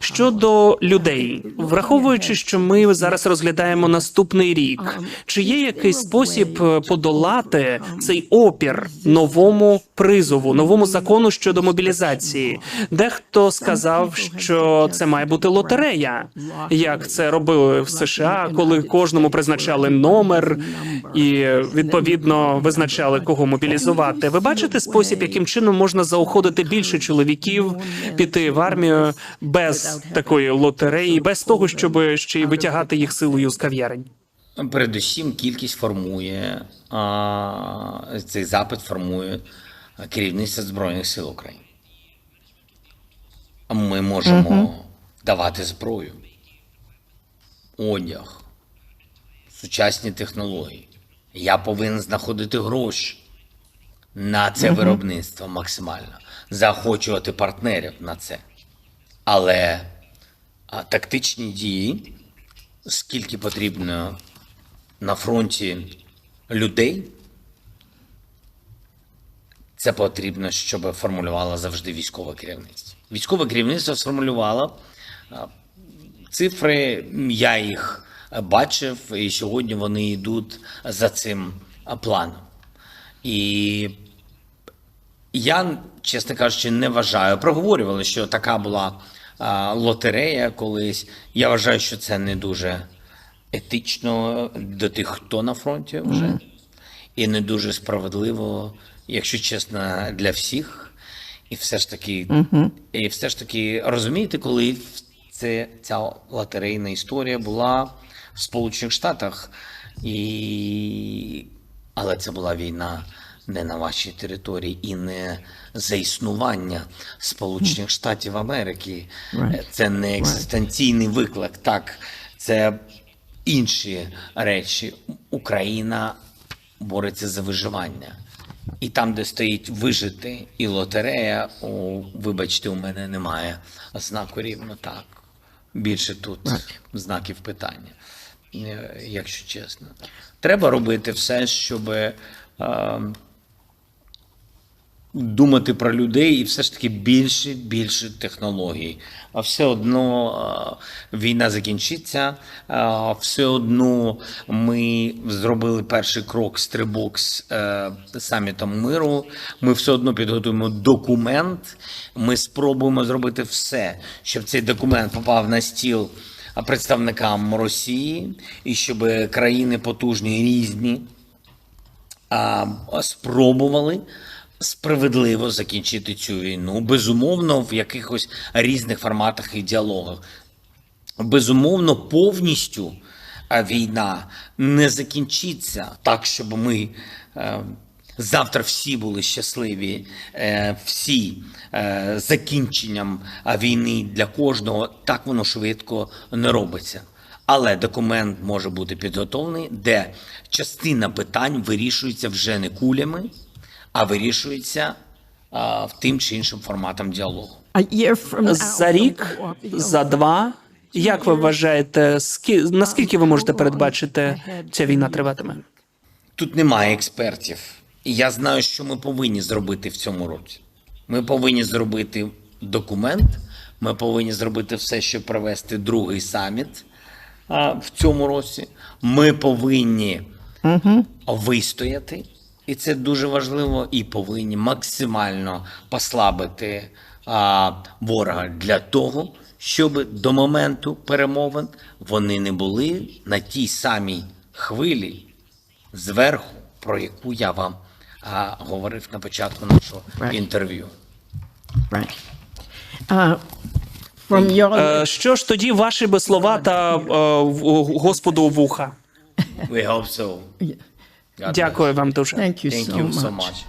Щодо людей, враховуючи, що ми зараз розглядаємо наступний рік, чи є якийсь спосіб е, подолати цей опір новому призову, новому закону щодо мобілізації? Дехто сказав, що це має бути лотерея, як це робили в США, коли кожному призначали номер і відповідно визначали, кого мобілізувати. Ви бачите спосіб, яким чином можна заохотити більше чоловіків піти в армію без такої лотереї, без того, щоб ще й витягати їх силою з кав'ярень? Передусім, кількість формує а, цей запит формує керівництво Збройних сил України. Ми можемо давати зброю, одяг, сучасні технології. Я повинен знаходити гроші на це виробництво максимально, заохочувати партнерів на це. Але тактичні дії, скільки потрібно на фронті людей, це потрібно, щоб формулювало завжди військове керівництво. Військове керівництво сформулювало цифри, я їх бачив, і сьогодні вони йдуть за цим планом. І я, чесно кажучи, не вважаю. Проговорювали, що така була лотерея колись. Я вважаю, що це не дуже етично до тих, хто на фронті вже, і не дуже справедливо, якщо чесно, для всіх. І все ж таки, і все ж таки, розумієте, коли це ця лотерейна історія була в Сполучених Штатах, і... але це була війна не на вашій території і не за існування Сполучених Штатів Америки. Це не екзистенційний виклик. Так, це інші речі. Україна бореться за виживання. І там, де стоїть вижити і лотерея, о, вибачте, у мене немає знаку рівно так. Більше тут знаків питання, е, якщо чесно. Треба робити все, щоб е, думати про людей і все ж таки більше, більше технологій. А все одно війна закінчиться, все одно ми зробили перший крок стрибок з е, самітом миру. Ми все одно підготуємо документ. Ми спробуємо зробити все, щоб цей документ попав на стіл представникам Росії, і щоб країни потужні різні спробували справедливо закінчити цю війну. Безумовно, в якихось різних форматах і діалогах. Безумовно, повністю війна не закінчиться так, щоб ми. е, Завтра всі були щасливі, е, всі е, закінченням війни для кожного. Так воно швидко не робиться. Але документ може бути підготовлений, де частина питань вирішується вже не кулями, а вирішується а, в тим чи іншим форматом діалогу. За рік, за два. Як ви вважаєте, скі... наскільки ви можете передбачити, ця війна триватиме? Тут немає експертів. І я знаю, що ми повинні зробити в цьому році. Ми повинні зробити документ, ми повинні зробити все, щоб провести другий саміт а, в цьому році. Ми повинні вистояти, і це дуже важливо, і повинні максимально послабити а, ворога для того, щоб до моменту перемовин вони не були на тій самій хвилі зверху, про яку я вам а, говорив на початку нашого Right. інтерв'ю. Right. Uh, your Що ж тоді ваші би слова та в- Господу вуха? We hope so. God Дякую вам дуже. thank you bless. Thank so you so much. much.